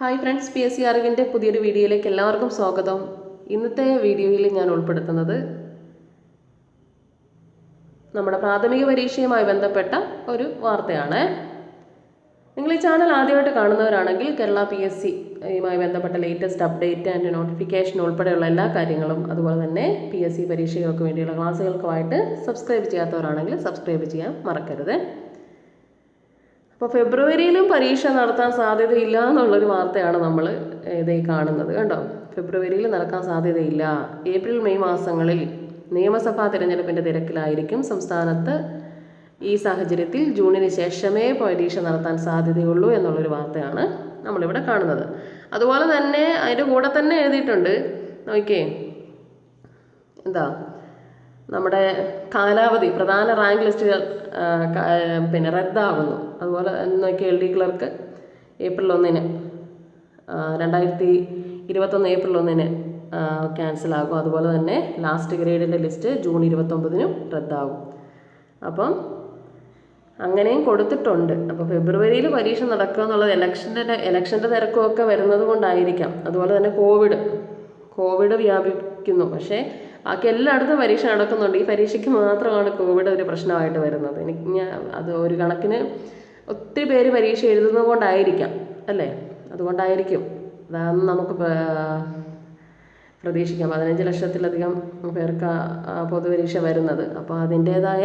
Hi friends P S C അറിവിന്റെ പുതിയൊരു വീഡിയോയിലേക്ക് എല്ലാവർക്കും സ്വാഗതം. ഇന്നത്തെ വീഡിയോയിൽ ഞാൻ ഉൾപ്പെടുത്തുന്നത് നമ്മുടെ പ്രാഥമിക പരീക്ഷയുമായി ബന്ധപ്പെട്ട ഒരു വാർത്തയാണ്. നിങ്ങൾ ഈ ചാനൽ ആദ്യമായിട്ട് കാണുന്നവരാണെങ്കിൽ കേരള പി എസ് സിയുമായി ബന്ധപ്പെട്ട ലേറ്റസ്റ്റ് അപ്ഡേറ്റ് ആൻഡ് നോട്ടിഫിക്കേഷൻ ഉൾപ്പെടെയുള്ള എല്ലാ കാര്യങ്ങളും അതുപോലെ തന്നെ പി എസ് സി പരീക്ഷകൾക്ക് വേണ്ടിയുള്ള ക്ലാസ്സുകൾക്കുമായിട്ട് സബ്സ്ക്രൈബ് ചെയ്യാത്തവരാണെങ്കിൽ സബ്സ്ക്രൈബ് ചെയ്യാൻ മറക്കരുത്. അപ്പോൾ ഫെബ്രുവരിയിലും പരീക്ഷ നടത്താൻ സാധ്യതയില്ല എന്നുള്ളൊരു വാർത്തയാണ് നമ്മൾ ഇതേ കാണുന്നത്. കണ്ടോ? ഫെബ്രുവരിയിൽ നടക്കാൻ സാധ്യതയില്ല. ഏപ്രിൽ മെയ് മാസങ്ങളിൽ നിയമസഭാ തിരഞ്ഞെടുപ്പിന്റെ തിരക്കിലായിരിക്കും. സംസ്ഥാനത്ത് ഈ സാഹചര്യത്തിൽ ജൂണിന് ശേഷമേ പരീക്ഷ നടത്താൻ സാധ്യതയുള്ളൂ എന്നുള്ളൊരു വാർത്തയാണ് നമ്മളിവിടെ കാണുന്നത്. അതുപോലെ തന്നെ അതിന്റെ കൂടെ തന്നെ എഴുതിയിട്ടുണ്ട്. നോക്കിയേ. എന്താ? നമ്മുടെ കാലാവധി പ്രധാന റാങ്ക് ലിസ്റ്റുകൾ പിന്നെ റദ്ദാവുന്നു. അതുപോലെ നോക്കി എൽ ഡി ക്ലർക്ക് ഏപ്രിൽ ഒന്നിന് രണ്ടായിരത്തി ഇരുപത്തൊന്ന് ഏപ്രിൽ ഒന്നിന് ക്യാൻസൽ ആകും അതുപോലെ തന്നെ ലാസ്റ്റ് ഗ്രേഡിന്റെ ലിസ്റ്റ് ജൂൺ ഇരുപത്തൊമ്പതിനും റദ്ദാകും. അപ്പം അങ്ങനെയും കൊടുത്തിട്ടുണ്ട്. അപ്പോൾ ഫെബ്രുവരിയിൽ പരീക്ഷ നടക്കുക എന്നുള്ളത് ഇലക്ഷന്റെ ഇലക്ഷന്റെ തിരക്കുമൊക്കെ വരുന്നത് കൊണ്ടായിരിക്കാം. അതുപോലെ തന്നെ കോവിഡ് കോവിഡ് വ്യാപിക്കുന്നു. പക്ഷേ ബാക്കി എല്ലായിടത്തും പരീക്ഷ നടക്കുന്നുണ്ട്. ഈ പരീക്ഷയ്ക്ക് മാത്രമാണ് കോവിഡ് ഒരു പ്രശ്നമായിട്ട് വരുന്നത്. എനിക്ക് ഞാൻ അത് ഒരു കണക്കിന് ഒത്തിരി പേര് പരീക്ഷ എഴുതുന്നത് കൊണ്ടായിരിക്കാം അല്ലേ? അതുകൊണ്ടായിരിക്കും. അതാണ് നമുക്ക് പ്രതീക്ഷിക്കാം. പതിനഞ്ച് ലക്ഷത്തിലധികം പേർക്ക് പൊതുപരീക്ഷ വരുന്നത്. അപ്പോൾ അതിന്റേതായ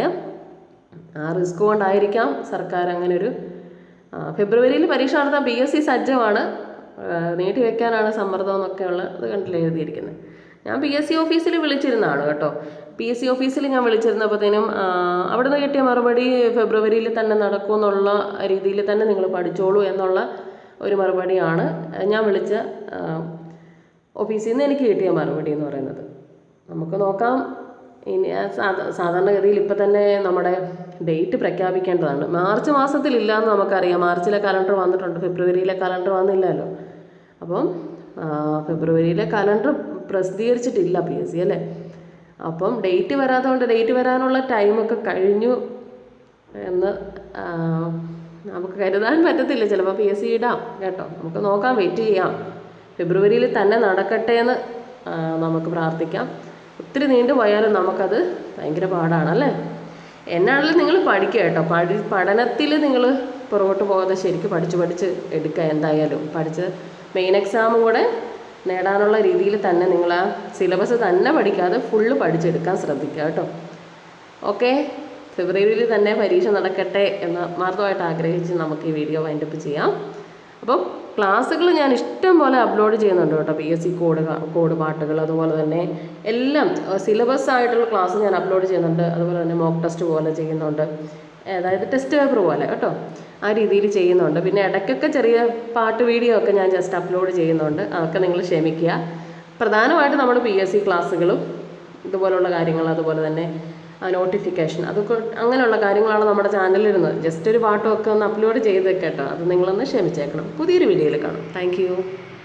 ആ റിസ്ക് കൊണ്ടായിരിക്കാം സർക്കാർ അങ്ങനെ ഒരു ഫെബ്രുവരിയിൽ പരീക്ഷ നടത്താൻ പി എസ് സി സജ്ജമാണ്. നീട്ടിവെക്കാനാണ് നീട്ടി വെക്കാനാണ് സമ്മർദ്ദം എന്നൊക്കെയുള്ള ഇത് കണ്ടില്ല എഴുതിയിരിക്കുന്നത്. ഞാൻ പി എസ് സി ഓഫീസിൽ വിളിച്ചിരുന്നതാണ് കേട്ടോ. പി എസ് സി ഓഫീസിൽ ഞാൻ വിളിച്ചിരുന്നപ്പോഴത്തേനും അവിടെ നിന്ന് കിട്ടിയ മറുപടി ഫെബ്രുവരിയിൽ തന്നെ നടക്കുമെന്നുള്ള രീതിയിൽ തന്നെ നിങ്ങൾ പഠിച്ചോളൂ എന്നുള്ള ഒരു മറുപടിയാണ് ഞാൻ വിളിച്ച ഓഫീസിൽ നിന്ന് എനിക്ക് കിട്ടിയ മറുപടി എന്ന് പറയുന്നത്. നമുക്ക് നോക്കാം. ഇനി സാധാരണഗതിയിൽ ഇപ്പം തന്നെ നമ്മുടെ ഡേറ്റ് പ്രഖ്യാപിക്കേണ്ടതാണ്. മാർച്ച് മാസത്തിലില്ല എന്ന് നമുക്കറിയാം. മാർച്ചിലെ കലണ്ടർ വന്നിട്ടുണ്ട്. ഫെബ്രുവരിയിലെ കലണ്ടർ വന്നില്ലല്ലോ. അപ്പം ഫെബ്രുവരിയിലെ കലണ്ടർ പ്രസിദ്ധീകരിച്ചിട്ടില്ല പി എസ് സി അല്ലേ? അപ്പം ഡേറ്റ് വരാത്തതുകൊണ്ട് ഡേറ്റ് വരാനുള്ള ടൈമൊക്കെ കഴിഞ്ഞു എന്ന് നമുക്ക് കരുതാൻ പറ്റത്തില്ല. ചിലപ്പോൾ പി എസ് സി ഇടാം കേട്ടോ. നമുക്ക് നോക്കാം വെയിറ്റ് ചെയ്യാം. ഫെബ്രുവരിയിൽ തന്നെ നടക്കട്ടെ എന്ന് നമുക്ക് പ്രാർത്ഥിക്കാം. ഒത്തിരി നീണ്ടു പോയാലും നമുക്കത് ഭയങ്കര പാടാണല്ലേ എന്നാണെങ്കിലും നിങ്ങൾ പഠിക്കുക കേട്ടോ. പഠി പഠനത്തിൽ നിങ്ങൾ പുറകോട്ട് പോകാതെ ശരിക്കും പഠിച്ച് പഠിച്ച് എടുക്കുക എന്തായാലും. പഠിച്ച് മെയിൻ എക്സാമും കൂടെ നേടാനുള്ള രീതിയിൽ തന്നെ നിങ്ങൾ ആ സിലബസ് തന്നെ പഠിക്കാതെ ഫുള്ള് പഠിച്ചെടുക്കാൻ ശ്രദ്ധിക്കുക കേട്ടോ. ഓക്കെ ഫെബ്രുവരിയിൽ തന്നെ പരീക്ഷ നടക്കട്ടെ എന്ന് മാർദ്ദമായിട്ട് ആഗ്രഹിച്ച് നമുക്ക് ഈ വീഡിയോ വൈൻഡപ്പ് ചെയ്യാം. അപ്പം ക്ലാസ്സുകൾ ഞാൻ ഇഷ്ടം പോലെ അപ്ലോഡ് ചെയ്യുന്നുണ്ട് കേട്ടോ. P S C code code പാട്ടുകൾ അതുപോലെ തന്നെ എല്ലാം സിലബസ് ആയിട്ടുള്ള ക്ലാസ് ഞാൻ അപ്ലോഡ് ചെയ്യുന്നുണ്ട്. അതുപോലെ തന്നെ മോക്ക് ടെസ്റ്റ് പോലെ ചെയ്യുന്നുണ്ട്. അതായത് ടെസ്റ്റ് പേപ്പർ പോലെ കേട്ടോ. ആ രീതിയിൽ ചെയ്യുന്നുണ്ട്. പിന്നെ ഇടയ്ക്കൊക്കെ ചെറിയ പാട്ട് വീഡിയോ ഒക്കെ ഞാൻ ജസ്റ്റ് അപ്ലോഡ് ചെയ്യുന്നുണ്ട്. അതൊക്കെ നിങ്ങൾ ക്ഷമിക്കുക. പ്രധാനമായിട്ട് നമ്മൾ പി എസ് സി ക്ലാസ്സുകളും ഇതുപോലുള്ള കാര്യങ്ങൾ അതുപോലെ തന്നെ നോട്ടിഫിക്കേഷൻ അതൊക്കെ അങ്ങനെയുള്ള കാര്യങ്ങളാണ് നമ്മുടെ ചാനലിൽ ഇരുന്നത് ജസ്റ്റ് ഒരു പാട്ടും ഒക്കെ ഒന്ന് അപ്ലോഡ് ചെയ്ത് കേട്ടോ. അത് നിങ്ങളൊന്ന് ക്ഷമിച്ചേക്കണം. പുതിയൊരു വീഡിയോയിൽ കാണാം. താങ്ക്